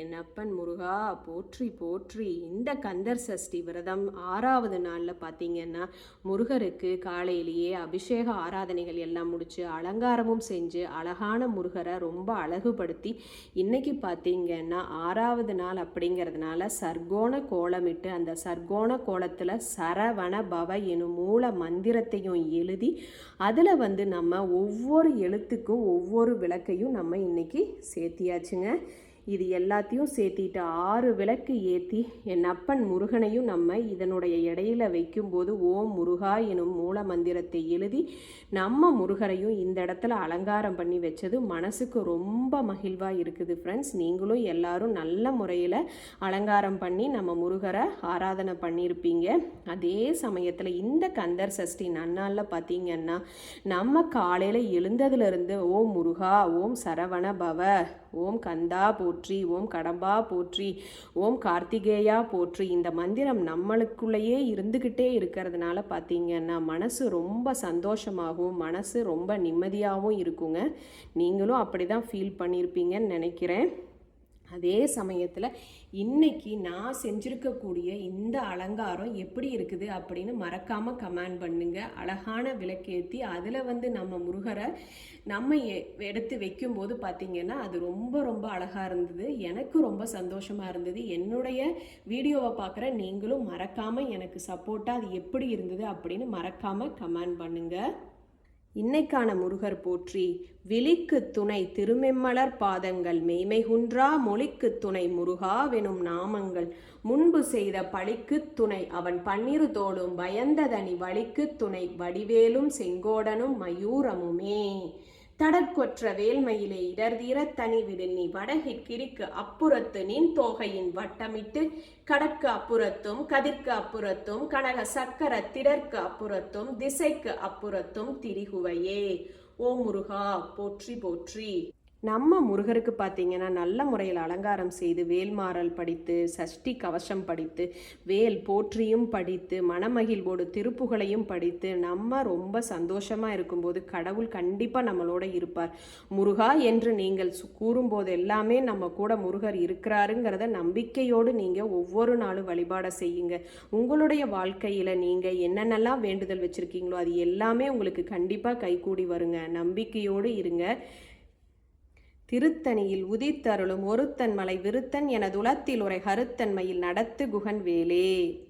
என் அப்பன் முருகா போற்றி போற்றி. இந்த கந்தர் சஷ்டி விரதம் ஆறாவது நாளில் பார்த்தீங்கன்னா முருகருக்கு காலையிலேயே அபிஷேக ஆராதனைகள் எல்லாம் முடித்து அலங்காரமும் செஞ்சு அழகான முருகரை ரொம்ப அழகுபடுத்தி இன்னைக்கு பார்த்தீங்கன்னா ஆறாவது நாள் அப்படிங்கிறதுனால சர்க்கோண கோலமிட்டு அந்த சர்க்கோண கோலத்தில் சரவண பவ எனும் மூல மந்திரத்தையும் எழுதி அதில் வந்து நம்ம ஒவ்வொரு எழுத்துக்கும் ஒவ்வொரு விளக்கையும் நம்ம இன்னைக்கு சேர்த்தியாச்சுங்க. இது எல்லாத்தையும் சேர்த்திட்டு ஆறு விளக்கு ஏற்றி என் அப்பன் முருகனையும் நம்ம இதனுடைய இடையில வைக்கும்போது ஓம் முருகா எனும் மூல மந்திரத்தை எழுதி நம்ம முருகரையும் இந்த இடத்துல அலங்காரம் பண்ணி வச்சது மனசுக்கு ரொம்ப மகிழ்வாக இருக்குது ஃப்ரெண்ட்ஸ் நீங்களும் எல்லாரும் நல்ல முறையில் அலங்காரம் பண்ணி நம்ம முருகரை ஆராதனை பண்ணியிருப்பீங்க அதே சமயத்தில் இந்த கந்தர் சஷ்டி நன்னாளில் பார்த்தீங்கன்னா நம்ம காலையில் எழுந்ததுலேருந்து ஓம் முருகா ஓம் சரவண பவ ஓம் கந்தா போற்றி ஓம் கடம்பா போற்றி ஓம் கார்த்திகேயா போற்றி. இந்த மந்திரம் நம்மளுக்குள்ளேயே இருந்துக்கிட்டே இருக்கிறதுனால பார்த்தீங்கன்னா மனசு ரொம்ப சந்தோஷமாகவும் மனசு ரொம்ப நிம்மதியாகவும் இருக்குங்க. நீங்களும் அப்படி தான் ஃபீல் பண்ணியிருப்பீங்கன்னு நினைக்கிறேன். அதே சமயத்தில் இன்னைக்கு நான் செஞ்சுருக்கக்கூடிய இந்த அலங்காரம் எப்படி இருக்குது அப்படின்னு மறக்காமல் கமெண்ட் பண்ணுங்கள் அழகான விளக்கேற்றி அதில் வந்து நம்ம முருகரை நம்ம எ- எடுத்து வைக்கும்போது பார்த்திங்கன்னா அது ரொம்ப ரொம்ப அழகாக இருந்தது. எனக்கு ரொம்ப சந்தோஷமாக இருந்தது. என்னுடைய வீடியோவை பார்க்குற நீங்களும் மறக்காமல் எனக்கு சப்போர்ட்டாக அது எப்படி இருந்தது அப்படின்னு மறக்காமல் கமெண்ட் பண்ணுங்கள் இன்னைக்கான முருகர் போற்றி விழிக்கு துணை திருமெம்மலர் பாதங்கள் மெய்மைகுன்றா மொழிக்கு துணை முருகாவெனும் நாமங்கள். முன்பு செய்த பழிக்கு துணை அவன் பன்னிரு தோளும் பயந்ததனி வழிக்கு துணை வடிவேலும் செங்கோடனும் மயூரமுமே. தடற்கொற்ற வேல்மையிலே இடர்தீர தனி விடில் நீ வடகிற்கிரிக்கு அப்புறத்து நின் தோகையின் வட்டமிட்டு கடற்கு அப்புறத்தும் கதிர்க்கு அப்புறத்தும் கனக சக்கர திடற்கு அப்புறத்தும் திசைக்கு அப்புறத்தும் திரிகுவையே. ஓ முருகா போற்றி போற்றி. நம்ம முருகருக்கு பார்த்தீங்கன்னா நல்ல முறையில் அலங்காரம் செய்து வேல்மாறல் படித்து சஷ்டி கவசம் படித்து வேல் போற்றியும் படித்து மனமகிழ்வோடு திருப்புகளையும் படித்து நம்ம ரொம்ப சந்தோஷமாக இருக்கும்போது கடவுள் கண்டிப்பாக நம்மளோட இருப்பார். முருகா என்று நீங்கள் சு- கூறும்போது எல்லாமே நம்ம கூட முருகர் இருக்கிறாருங்கிறத நம்பிக்கையோடு நீங்கள் ஒவ்வொரு நாளும் வழிபாட செய்யுங்க. உங்களுடைய வாழ்க்கையில் நீங்கள் என்னென்னலாம் வேண்டுதல் வச்சுருக்கீங்களோ அது எல்லாமே உங்களுக்கு கண்டிப்பாக கைகூடி வருங்க. நம்பிக்கையோடு இருங்க. திருத்தணியில் உதித்தருளும் ஒருத்தன் மலை விருத்தன் எனதுலத்தில் உரை கருத்தன்மையில் நடத்து குகன் வேலே